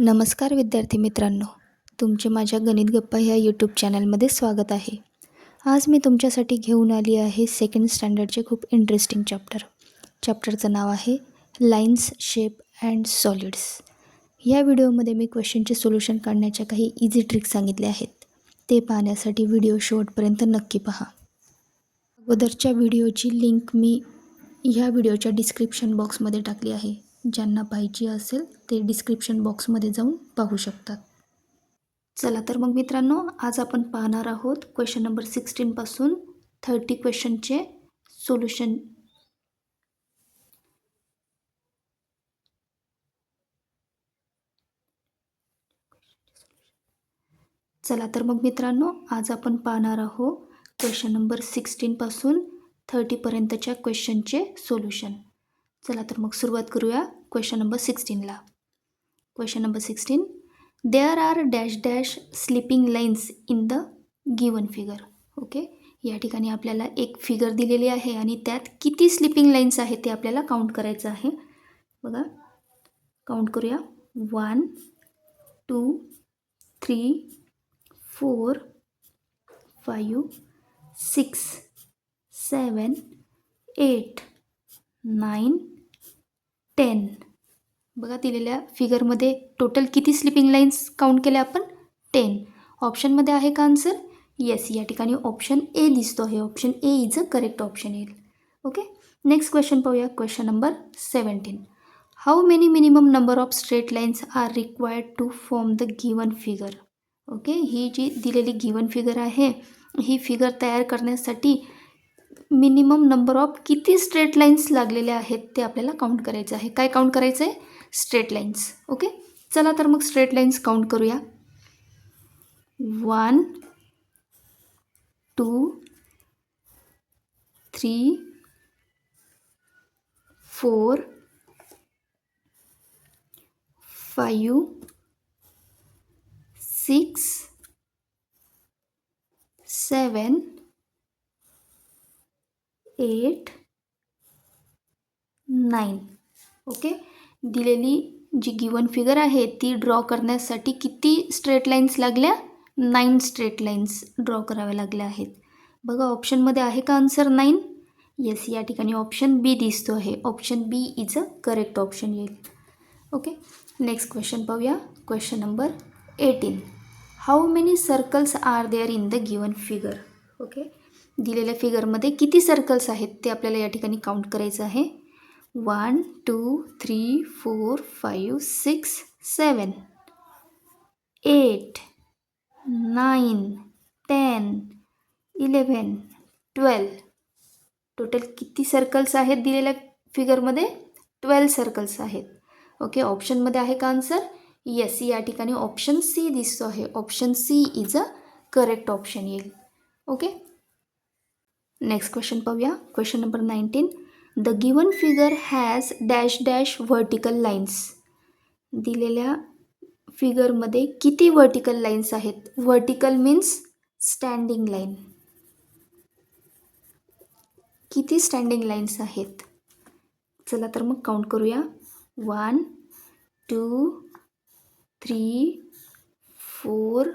नमस्कार विद्यार्थी मित्रांनो तुमचे माझ्या गणित गप्पा ह्या यूट्यूब चॅनलमध्ये स्वागत आहे. आज मी तुमच्यासाठी घेऊन आली आहे सेकंड स्टँडर्डचे खूप इंटरेस्टिंग चॅप्टर चॅप्टरचं नाव आहे लाईन्स शेप अँड सॉलिड्स या व्हिडिओमध्ये मी क्वेश्चनचे सोल्युशन काढण्याच्या काही इझी ट्रिक्स सांगितले आहेत. ते पाहण्यासाठी व्हिडिओ शेवटपर्यंत नक्की पहा. अगोदरच्या व्हिडिओची लिंक मी ह्या व्हिडिओच्या डिस्क्रिप्शन बॉक्समध्ये टाकली आहे. ज्यांना पाहिजे असेल ते डिस्क्रिप्शन बॉक्समध्ये जाऊन पाहू शकतात. चला तर मग मित्रांनो आज आपण पाहणार आहोत क्वेश्चन नंबर सिक्स्टीनपासून थर्टी क्वेश्चनचे सोल्युशन चला तर मग मित्रांनो आज आपण पाहणार आहोत क्वेश्चन नंबर सिक्स्टीनपासून थर्टीपर्यंतच्या क्वेश्चनचे सोल्युशन चला तर मग सुरुवात करूया. Question number सिक्स्टीनला question number sixteen there are dash dash sloping lines in the given figure okay या ठिकाणी आपल्याला एक फिगर दिलेली आहे आणि त्यात किती स्लिपिंग लाईन्स आहेत ते आपल्याला काउंट करायचं आहे. बघा. काउंट करूया. One two three four five six seven eight nine ten बघा दिलेल्या फिगरमध्ये टोटल किती स्लिपिंग लाईन्स काउंट केल्या आपण? टेन ऑप्शनमध्ये आहे का आन्सर येस या ठिकाणी ऑप्शन ए दिसतो आहे. Option A is a correct option येईल ओके नेक्स्ट क्वेश्चन पाहूया. Question number seventeen how many minimum number of straight lines are required to form the given figure okay ही जी दिलेली given figure आहे ही figure तयार करण्यासाठी मिनिमम नंबर ऑफ किती straight lines लागलेल्या आहेत ते आपल्याला काउंट करायचं आहे. काय काउंट करायचं? आहे स्ट्रेट लाईन्स. ओके? चला तर मग स्ट्रेट लाईन्स काउंट करूया. One two three four five six seven eight nine okay दिलेली जी गिवन फिगर आहे ती ड्रॉ करण्यासाठी किती स्ट्रेट लाईन्स लागल्या? नाईन स्ट्रेट लाईन्स ड्रॉ कराव्या लागल्या आहेत. बघा ऑप्शनमध्ये आहे का आन्सर नाईन येस या ठिकाणी ऑप्शन बी दिसतो आहे. Option B is a correct option येईल ओके नेक्स्ट क्वेश्चन पाहूया. Question number eighteen how many circles are there in the given figure okay दिलेल्या फिगरमध्ये किती सर्कल्स आहेत ते आपल्याला या ठिकाणी काउंट करायचं आहे? One two three four five six seven eight nine ten eleven twelve total किती सर्कल्स आहेत दिलेल्या फिगरमध्ये? ट्वेल्व सर्कल्स आहेत. ओके ऑप्शनमध्ये आहे का आन्सर येस या ठिकाणी ऑप्शन सी दिसतो आहे. Option C is a correct option येईल. ओके नेक्स्ट क्वेश्चन पाहूया. Question number nineteen the given figure has dash dash vertical lines दिलेल्या फिगरमध्ये किती व्हर्टिकल लाईन्स आहेत? व्हर्टिकल मीन्स स्टँडिंग लाईन किती स्टँडिंग लाईन्स आहेत? चला तर मग काउंट करूया. One two three four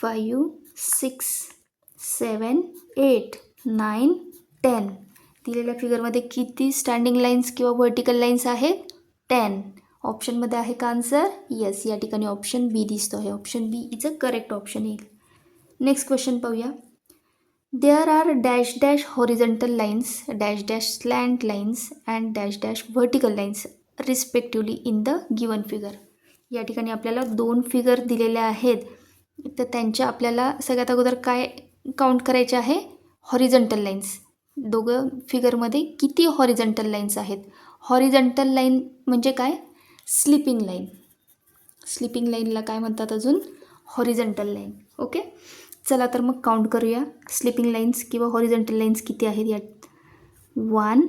five six seven eight nine ten. दिलेल्या फिगरमध्ये किती स्टँडिंग लाईन्स किंवा व्हर्टिकल लाईन्स आहेत? टेन. ऑप्शनमध्ये आहे का आन्सर येस या ठिकाणी ऑप्शन बी दिसतो आहे option B is a correct option येईल. नेक्स्ट क्वेश्चन पाहूया. There are dash dash horizontal lines dash dash slant lines and dash dash vertical lines respectively in the given figure या ठिकाणी आपल्याला दोन फिगर दिलेल्या आहेत. तर त्यांच्या आपल्याला सगळ्यात अगोदर काय काउंट करायचे आहे? हॉरिझंटल लाईन्स दोघं फिगरमध्ये किती हॉरिझंटल लाईन्स आहेत? हॉरिझंटल लाईन म्हणजे काय? स्लिपिंग लाईन स्लिपिंग लाईनला काय म्हणतात अजून? हॉरिझंटल लाईन ओके चला तर मग काउंट करूया. स्लिपिंग लाईन्स किंवा हॉरिझंटल लाईन्स किती आहेत यात वन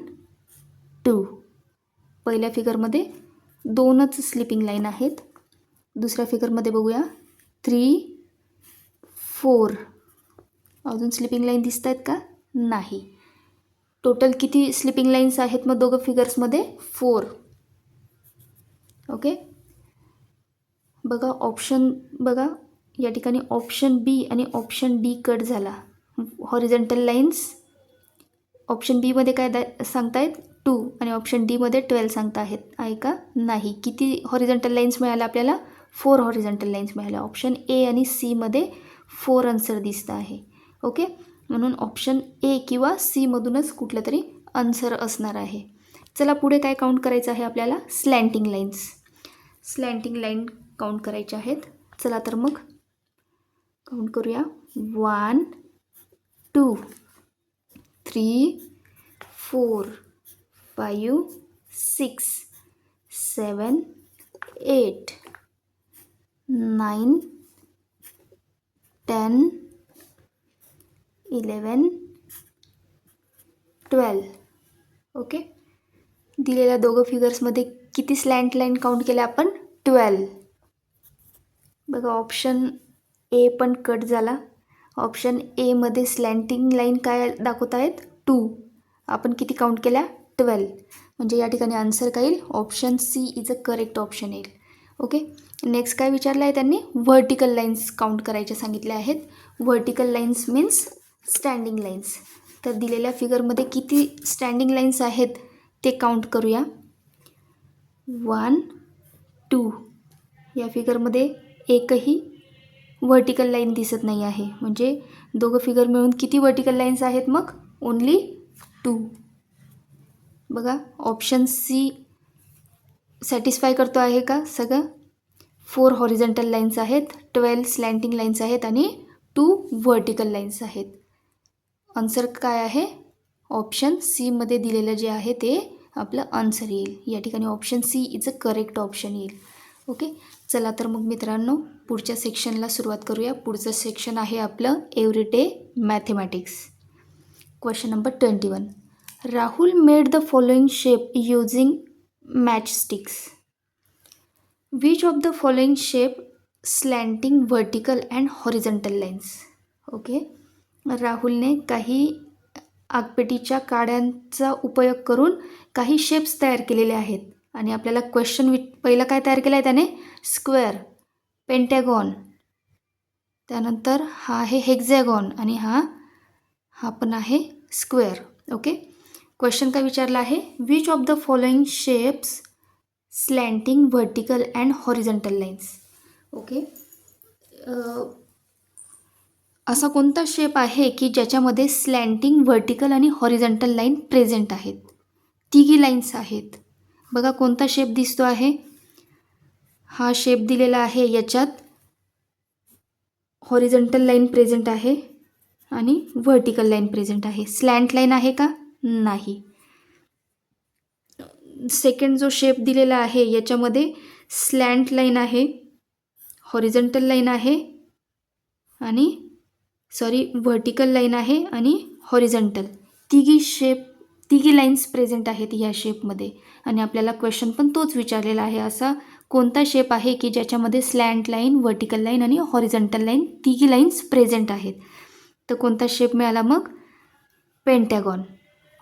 टू पहिल्या फिगरमध्ये दोनच स्लिपिंग लाईन आहेत. दुसऱ्या फिगरमध्ये बघूया. थ्री फोर अजून स्लिपिंग लाईन दिसत आहेत का? नाही. टोटल किती स्लिपिंग लाईन्स आहेत मग दोघं फिगर्समध्ये फोर ओके बघा ऑप्शन बघा या ठिकाणी ऑप्शन बी आणि ऑप्शन डी कट झाला. हॉरिझंटल लाईन्स ऑप्शन बीमध्ये काय दा सांगतायत? टू आणि ऑप्शन डीमध्ये ट्वेल्व सांगता आहेत आहे का? नाही. किती हॉरिझंटल लाईन्स मिळाल्या आपल्याला? फोर हॉरिझंटल लाईन्स मिळाल्या ऑप्शन ए आणि सीमध्ये फोर आन्सर दिसतं आहे. ओके? म्हणून ऑप्शन ए किंवा सीमधूनच कुठलं तरी आन्सर असणार आहे. चला पुढे काय काउंट करायचं आहे आपल्याला? Slanting lines slanting line count करायच्या आहेत. चला तर मग काउंट करूया. One two three four five six seven eight nine ten eleven twelve. Okay? दिलेल्या दोघं फिगर्समध्ये किती स्लँट लाईन काउंट केल्या आपण? ट्वेल्व. बघा ऑप्शन ए पण कट झाला. ऑप्शन एमध्ये स्लँटिंग लाईन काय दाखवत आहेत? टू. आपण किती काउंट केल्या? ट्वेल्व. म्हणजे या ठिकाणी आन्सर काय येईल? Option C is a correct option येईल. ओके? नेक्स्ट काय विचारलं आहे त्यांनी? व्हर्टिकल लाईन्स काउंट करायचे सांगितले आहेत. Vertical lines means standing lines तर दिलेल्या फिगरमध्ये किती स्टँडिंग लाईन्स आहेत ते काउंट करूया. वन टू या फिगरमध्ये एकही व्हर्टिकल लाईन दिसत नाही आहे. म्हणजे दोघं फिगर मिळून किती व्हर्टिकल लाईन्स आहेत मग? ओन्ली टू बघा ऑप्शन सी सॅटिस्फाय करतो आहे का सगळं? फोर हॉरिझंटल लाईन्स आहेत ट्वेल्व स्लँटिंग लाईन्स आहेत आणि टू व्हर्टिकल लाईन्स आहेत. आन्सर काय आहे? ऑप्शन सीमध्ये दिलेलं जे आहे ते आपलं आन्सर येईल. या ठिकाणी option C is a correct option येईल. ओके चला तर मग मित्रांनो पुढच्या सेक्शनला सुरुवात करूया. पुढचं सेक्शन आहे आपलं everyday mathematics question number twenty one Rahul made the following shape using match sticks which of the following shape slanting vertical and horizontal lines okay राहुलने काही आगपेटीच्या काड्यांचा उपयोग करून काही शेप्स तयार केलेले आहेत. आणि आपल्याला क्वेश्चन वि पहिला काय तयार केलं आहे त्याने? स्क्वेअर पेंटॅगॉन त्यानंतर हा आहे हेक्झॅगॉन आणि हा हा पण आहे स्क्वेअर ओके क्वेश्चन काय विचारला आहे? Which of the following shapes slanting vertical and horizontal lines okay असा कोणता शेप आहे की ज्याच्यामध्ये स्लँटिंग व्हर्टिकल आणि हॉरिझंटल लाईन प्रेझेंट आहेत? तिघी लाईन्स आहेत. बघा कोणता शेप दिसतो आहे? हा शेप दिलेला आहे याच्यात हॉरिझंटल लाईन प्रेझेंट आहे आणि व्हर्टिकल लाईन प्रेझेंट आहे. स्लँट लाईन आहे का? नाही. सेकंड जो शेप दिलेला आहे याच्यामध्ये स्लँट लाईन आहे हॉरिझंटल लाईन आहे आणि सॉरी व्हर्टिकल लाईन आहे आणि हॉरिझंटल तिघी शेप तिघी लाईन्स प्रेझेंट आहेत ह्या शेपमध्ये आणि आपल्याला क्वेश्चन पण तोच विचारलेला आहे असा कोणता शेप आहे की ज्याच्यामध्ये स्लँट लाईन व्हर्टिकल लाईन आणि हॉरिझंटल लाईन तिघी लाईन्स प्रेझेंट आहेत? तर कोणता शेप मिळाला मग? पेंटॅगॉन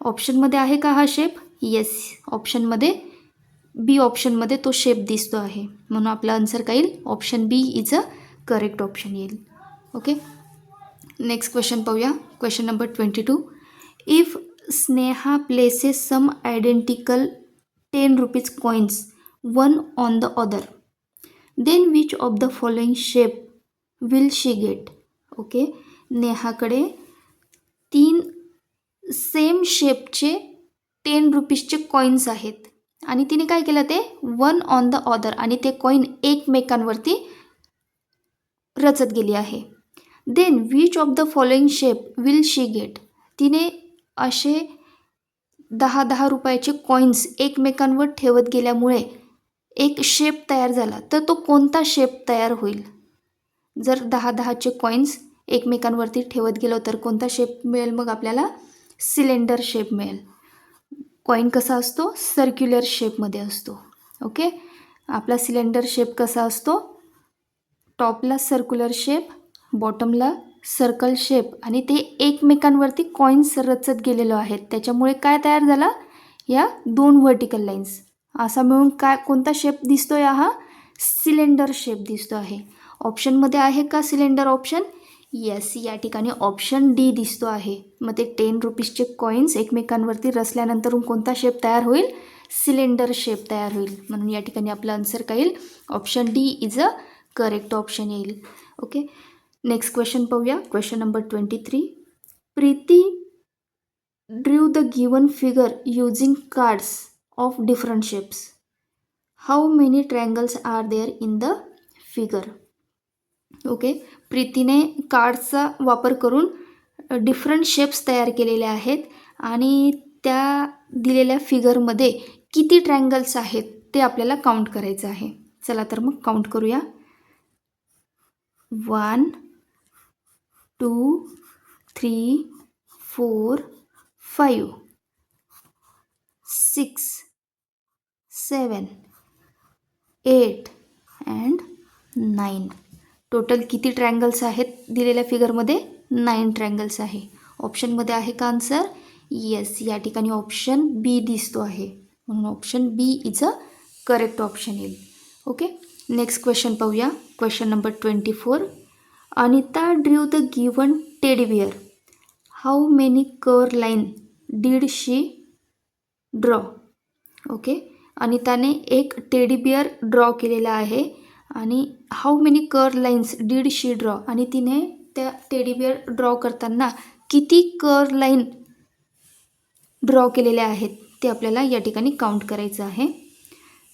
ऑप्शनमध्ये आहे का हा शेप येस ऑप्शनमध्ये बी ऑप्शनमध्ये तो शेप दिसतो आहे. म्हणून आपला आन्सर काय येईल? Option B is a correct option येईल. ओके नेक्स्ट क्वेश्चन पाहूया. Question number twenty two if Sneha places some identical ten rupees coins one on the other then which of the following shape will she get okay नेहाकडे तीन same शेपचे ten रुपीजचे coins आहेत. आणि तिने काय केलं ते? वन ऑन द ऑदर आणि ते कॉईन एकमेकांवरती रचत गेली आहे. Then which of the following shape will she get तिने असे दहा दहा रुपयाचे कॉईन्स एकमेकांवर ठेवत गेल्यामुळे एक शेप तयार झाला. तर तो कोणता शेप तयार होईल? जर दहा दहाचे कॉईन्स एकमेकांवरती ठेवत गेलो तर कोणता शेप मिळेल? मग आपल्याला सिलेंडर शेप मिळेल. कॉईन कसा असतो? सर्क्युलर शेपमध्ये असतो. ओके आपला सिलेंडर शेप कसा असतो? टॉपला सर्क्युलर शेप बॉटमला सर्कल शेप आणि ते एकमेकांवरती कॉईन्स रचत गेलेलो आहेत. त्याच्यामुळे काय तयार झाला? या दोन व्हर्टिकल लाईन्स असा मिळून काय कोणता शेप दिसतो आहे हा? सिलेंडर शेप दिसतो आहे. ऑप्शनमध्ये आहे का सिलेंडर ऑप्शन येस या ठिकाणी ऑप्शन डी दिसतो आहे. मग ते टेन रुपीजचे कॉईन्स एकमेकांवरती रचल्यानंतर कोणता शेप तयार होईल? सिलेंडर शेप तयार होईल. म्हणून या ठिकाणी आपलं आन्सर काय येईल? Option D is a correct option येईल. ओके नेक्स्ट क्वेश्चन पाहूया. Question number twenty three Preeti drew the given figure using cards of different shapes how many triangles are there in the figure okay प्रीतीने कार्ड्सचा वापर करून different shapes तयार केलेले आहेत आणि त्या दिलेल्या फिगरमध्ये किती ट्रँगल्स आहेत ते आपल्याला काउंट करायचं आहे. चला तर मग काउंट करूया. One two three four five six seven eight and nine. Total किती ट्रँगल्स आहेत दिलेल्या फिगरमध्ये? नाईन ट्रँगल्स आहे. ऑप्शनमध्ये आहे का आन्सर? येस. या ठिकाणी ऑप्शन बी दिसतो आहे. म्हणून option B is a correct option येईल. ओके? नेक्स्ट क्वेश्चन पाहूया. Question number twenty four. Anita drew the given teddy bear how many curve line did she draw okay अनिताने एक teddy bear draw केलेला आहे. आणि how many curve lines did she draw आणि तिने त्या teddy bear draw करताना किती कर लाईन ड्रॉ केलेल्या आहेत ते आपल्याला या ठिकाणी काउंट करायचं आहे.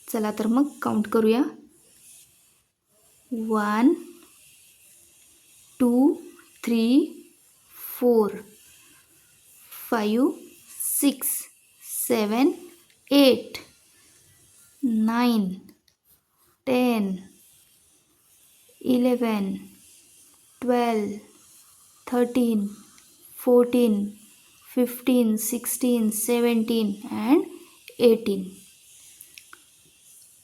चला तर मग काउंट करूया. One two three four five six seven eight nine ten eleven twelve thirteen fourteen fifteen sixteen seventeen and eighteen.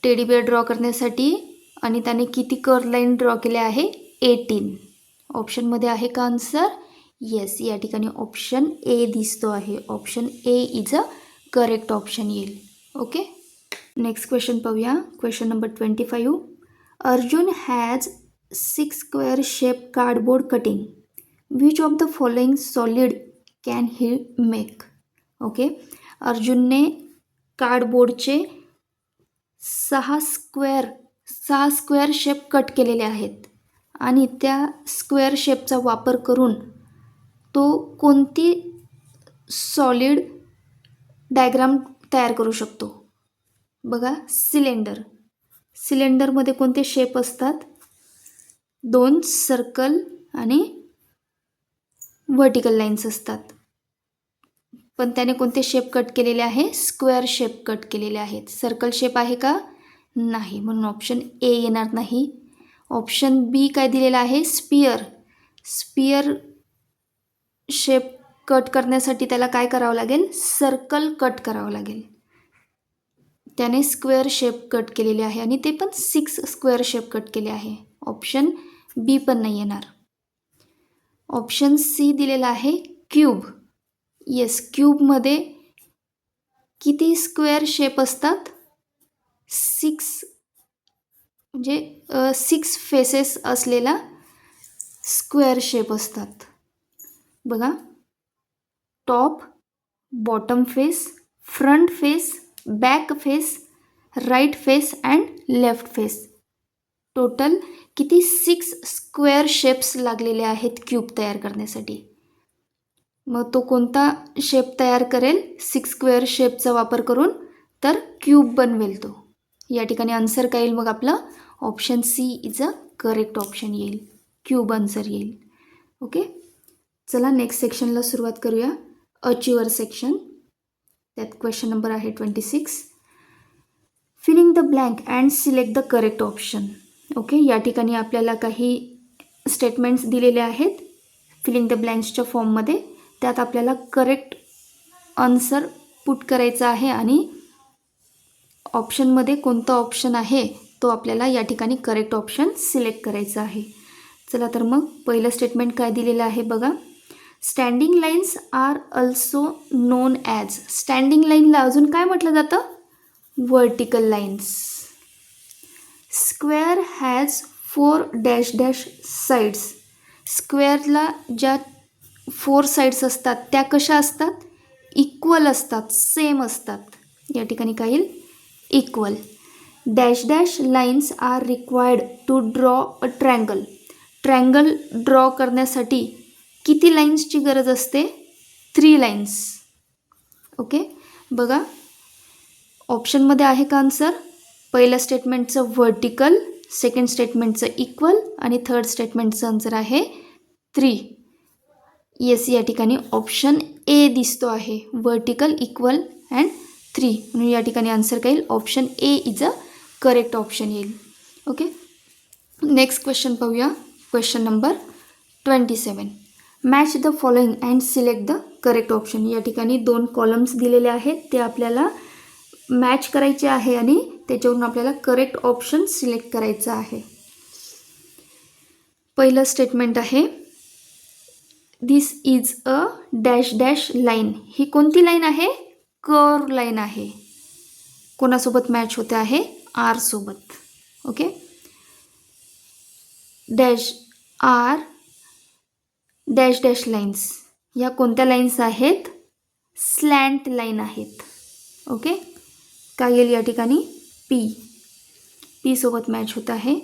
Teddy bear draw करण्यासाठी आणि त्याने किती कर लाईन ड्रॉ केले आहे? एटीन. ऑप्शनमध्ये आहे का आन्सर येस या ठिकाणी ऑप्शन ए दिसतो आहे. Option A is a correct option येईल. ओके नेक्स्ट क्वेश्चन पाहूया. Question number twenty five Arjun has six square shape cardboard cutting which of the following solid can he make okay अर्जुनने कार्डबोर्डचे सहा square सहा square shape cut केलेले आहेत. आणि त्या square शेपचा वापर करून तो कोणती सॉलिड डायग्राम तयार करू शकतो? बघा सिलेंडर. सिलेंडरमध्ये कोणते शेप असतात? दोन सर्कल आणि व्हर्टिकल लाईन्स असतात. पण त्याने कोणते शेप कट केलेले आहे? स्क्वेअर शेप कट केलेले आहेत. सर्कल शेप आहे का? नाही. म्हणून ऑप्शन ए येणार नाही. ऑप्शन बी काय दिलेला आहे? स्पियर. स्पियर शेप कट करण्यासाठी त्याला काय करावं लागेल? सर्कल कट करावं लागेल. त्याने स्क्वेअर शेप कट केलेले आहे आणि ते पण सिक्स स्क्वेअर शेप कट केले आहे. ऑप्शन बी पण नाही येणार. ऑप्शन सी दिलेला आहे क्यूब. येस क्यूबमध्ये किती स्क्वेअर शेप असतात? सिक्स म्हणजे सिक्स फेसेस असलेला स्क्वेअर शेप असतात. बघा. Top bottom face front face back face right face and left face total किती सिक्स स्क्वेअर शेप्स लागलेले आहेत क्यूब तयार करण्यासाठी. मग तो कोणता शेप तयार करेल? सिक्स स्क्वेअर शेपचा वापर करून तर क्यूब बनवेल तो. या ठिकाणी आन्सर काय येईल मग आपलं. Option C is a correct option येईल. क्यूब आन्सर येईल. ओके चला नेक्स्ट सेक्शनला सुरुवात करूया. अचिवर सेक्शन त्यात क्वेश्चन नंबर आहे twenty six filling the blank and select the correct option okay या ठिकाणी आपल्याला काही स्टेटमेंट्स दिलेले आहेत. फिलिंग द ब्लँक्सच्या फॉर्ममध्ये त्यात आपल्याला करेक्ट आन्सर पुट करायचा आहे आणि ऑप्शनमध्ये कोणता ऑप्शन आहे तो आपल्याला या ठिकाणी करेक्ट ऑप्शन सिलेक्ट करायचा आहे. चला तर मग पहिलं स्टेटमेंट काय दिलेलं आहे बघा. Standing lines are also known as standing लाईनला अजून काय म्हटलं जातं? Vertical lines square has four dash dash sides स्क्वेअरला ज्या फोर साईड्स असतात त्या कशा असतात? इक्वल असतात सेम असतात. या ठिकाणी काय equal dash dash lines are required to draw a triangle triangle draw करण्यासाठी किती लाईन्सची गरज असते? थ्री लाईन्स ओके बघा. ऑप्शनमध्ये आहे का आन्सर पहिल्या स्टेटमेंटचं व्हर्टिकल सेकंड स्टेटमेंटचं इक्वल आणि थर्ड स्टेटमेंटचं आन्सर आहे थ्री येस या ठिकाणी ऑप्शन ए दिसतो आहे. व्हर्टिकल इक्वल अँड थ्री म्हणून या ठिकाणी आन्सर काय येईल? Option A is a correct option येईल. ओके नेक्स्ट क्वेश्चन पाहूया. Question number twenty seven match the following and select the correct option या ठिकाणी दोन कॉलम्स दिलेले आहेत. ते आपल्याला मॅच करायचे आहे आणि त्याच्यावरून आपल्याला करेक्ट ऑप्शन सिलेक्ट करायचं आहे. पहिलं स्टेटमेंट आहे. This is a dash dash line ही कोणती लाईन आहे? कर लाईन आहे. कोणासोबत मॅच होते आहे? आरसोबत okay dash R dash dash lines या कोणत्या लाईन्स आहेत? स्लँट लाईन आहेत. ओके काय येईल या ठिकाणी? पी पी सोबत मॅच होत आहे.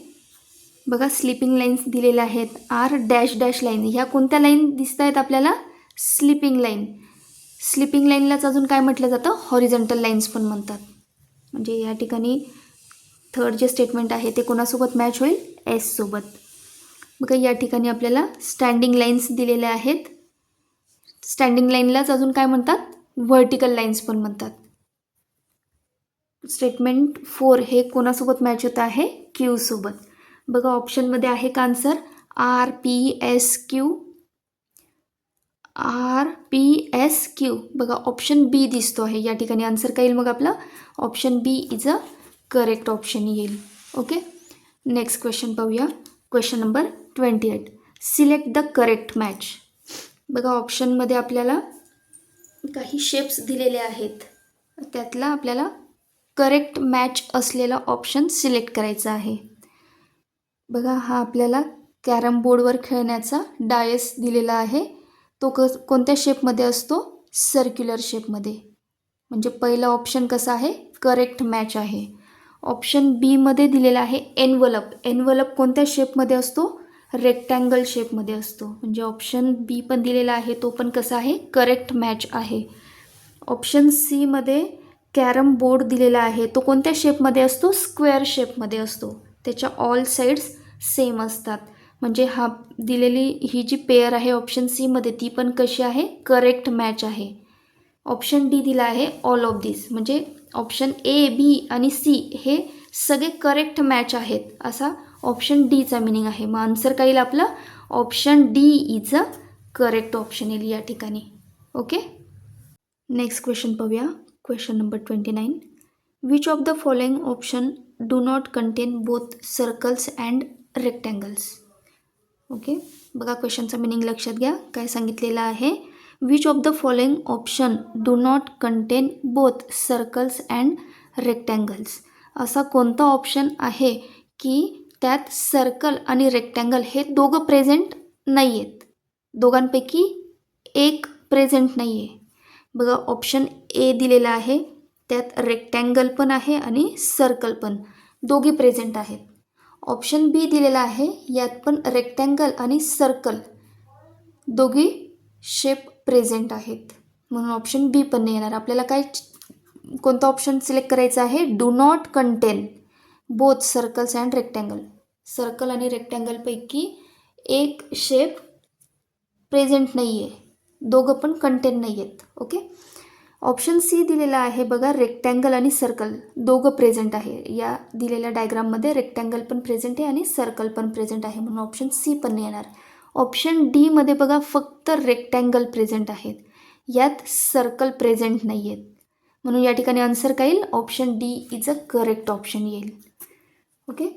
बघा स्लिपिंग लाईन्स दिलेल्या आहेत. आर डॅश डॅश लाईन ह्या कोणत्या लाईन दिसत आहेत आपल्याला? स्लिपिंग लाईन स्लिपिंग लाईनलाच अजून काय म्हटलं जातं? हॉरिझंटल लाईन्स पण म्हणतात. म्हणजे या ठिकाणी थर्ड जे स्टेटमेंट आहे ते कोणासोबत मॅच होईल? एससोबत मग बघा या ठिकाणी आपल्याला स्टँडिंग लाईन्स दिलेल्या आहेत. स्टँडिंग लाईनलाच अजून काय म्हणतात? व्हर्टिकल लाईन्स पण म्हणतात. स्टेटमेंट फोर हे कोणासोबत मॅच होतं आहे? क्यूसोबत बघा ऑप्शनमध्ये आहे का answer R P S Q R P S Q. बघा ऑप्शन बी दिसतो आहे. या ठिकाणी आन्सर काय येईल मग आपला? Option B is a correct option येईल. ओके नेक्स्ट क्वेश्चन पाहूया. Question number twenty eight select the correct match बघा ऑप्शनमध्ये आपल्याला काही शेप्स दिलेले आहेत. त्यातला आपल्याला करेक्ट मॅच असलेला ऑप्शन सिलेक्ट करायचा आहे. बघा हा आपल्याला कॅरम बोर्डवर खेळण्याचा डायस दिलेला आहे. तो क कोणत्या शेपमध्ये असतो? सर्क्युलर शेपमध्ये म्हणजे पहिला ऑप्शन कसा आहे? करेक्ट मॅच आहे. ऑप्शन बीमध्ये दिलेला आहे एनवलप एनवलप कोणत्या शेपमध्ये असतो? रेक्टँगल शेपमध्ये असतो. म्हणजे ऑप्शन बी पण दिलेला आहे तो पण कसा आहे? करेक्ट मॅच आहे. ऑप्शन सीमध्ये कॅरम बोर्ड दिलेला आहे तो कोणत्या शेपमध्ये असतो? स्क्वेअर शेपमध्ये असतो. त्याच्या ऑल साईड्स सेम असतात. म्हणजे हा दिलेली ही जी पेअर आहे ऑप्शन सीमध्ये ती पण कशी आहे? करेक्ट मॅच आहे. ऑप्शन डी दिला आहे ऑल ऑफ दिस म्हणजे ऑप्शन ए बी आणि सी हे सगळे करेक्ट मॅच आहेत. असा ऑप्शन डीचा मिनिंग आहे. मग आन्सर काय येईल आपलं? Option D is a correct option येईल या ठिकाणी. ओके नेक्स्ट क्वेश्चन पाहूया. Question number twenty nine which of the following option do not contain both circles and rectangles okay? बघा क्वेश्चनचं मिनिंग लक्षात घ्या. काय सांगितलेलं आहे? Which of the following option do not contain both circles and rectangles असा कोणता ऑप्शन आहे की त्यात सर्कल आणि रेक्टँगल हे दोघं प्रेझेंट नाही आहेत दोघांपैकी एक प्रेझेंट नाही आहे बघा ऑप्शन ए दिलेला आहे. त्यात रेक्टँगल पण आहे आणि सर्कल पण. दोघी प्रेझेंट आहेत. ऑप्शन बी दिलेला आहे. यात पण रेक्टँगल आणि सर्कल दोघी शेप प्रेझेंट आहेत. म्हणून ऑप्शन बी पण नाही येणार. आपल्याला काय कोणता ऑप्शन सिलेक्ट करायचा आहे? Do not contain both circles and rectangle circle आणि रेक्टँगलपैकी एक शेप प्रेझेंट नाही आहे दोघं पण कंटेन नाही आहेत ओके ऑप्शन सी दिलेला आहे बघा रेक्टँगल आणि सर्कल दोघं प्रेझेंट आहे. या दिलेल्या डायग्राममध्ये रेक्टँगल पण प्रेझेंट आहे आणि सर्कल पण प्रेझेंट आहे म्हणून ऑप्शन सी पण नाही येणार. ऑप्शन डीमध्ये बघा फक्त रेक्टँगल प्रेझेंट आहेत. यात सर्कल प्रेझेंट नाही आहेत म्हणून या ठिकाणी आन्सर काय येईल? Option D is a correct option येईल. ओके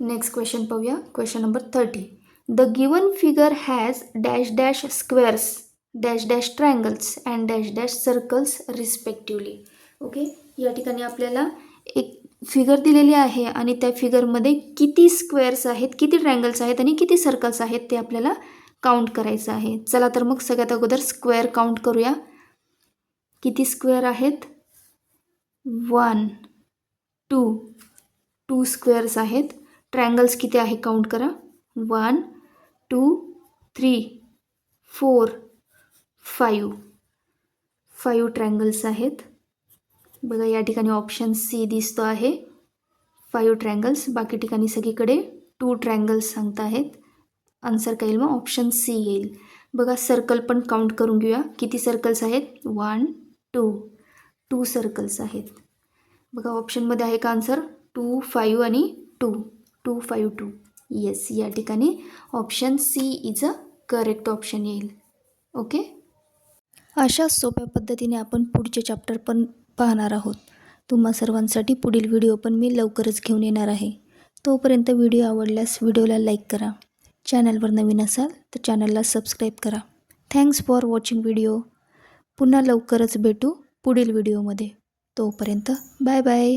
नेक्स्ट क्वेश्चन पाहूया. Question number thirty the given figure has dash dash squares dash dash triangles and dash dash circles respectively. Okay? या ठिकाणी आपल्याला एक फिगर दिलेली आहे आणि त्या फिगरमध्ये किती स्क्वेअर्स आहेत किती ट्रँगल्स आहेत आणि किती सर्कल्स आहेत ते आपल्याला काउंट करायचं आहे. चला तर मग सगळ्यात अगोदर स्क्वेअर काउंट करूया. किती स्क्वेअर आहेत? वन टू टू स्क्वेअर्स आहेत. ट्रँगल्स किती आहे? काउंट करा. One two three four five. Five triangles आहेत. बघा या ठिकाणी ऑप्शन सी दिसतो आहे. फाईव्ह ट्रँगल्स बाकी ठिकाणी सगळीकडे टू ट्रँगल्स सांगत आहेत. आन्सर काय येईल मग? ऑप्शन सी येईल. बघा सर्कल पण काउंट करून घेऊया. किती सर्कल्स आहेत? वन टू टू सर्कल्स आहेत. बघा ऑप्शनमध्ये आहे का आन्सर टू फाईव्ह आणि two two five two yes या ठिकाणी option C is a correct option येईल. ओके अशा सोप्या पद्धतीने आपण पुढचे चॅप्टर पण पाहणार आहोत. तुम्हा सर्वांसाठी पुढील व्हिडिओ पण मी लवकरच घेऊन येणार आहे. तोपर्यंत व्हिडिओ आवडल्यास व्हिडिओला लाईक करा. चॅनलवर नवीन असाल तर चॅनलला सबस्क्राईब करा. थँक्स फॉर वॉचिंग व्हिडिओ पुन्हा लवकरच भेटू पुढील व्हिडिओमध्ये तोपर्यंत बाय बाय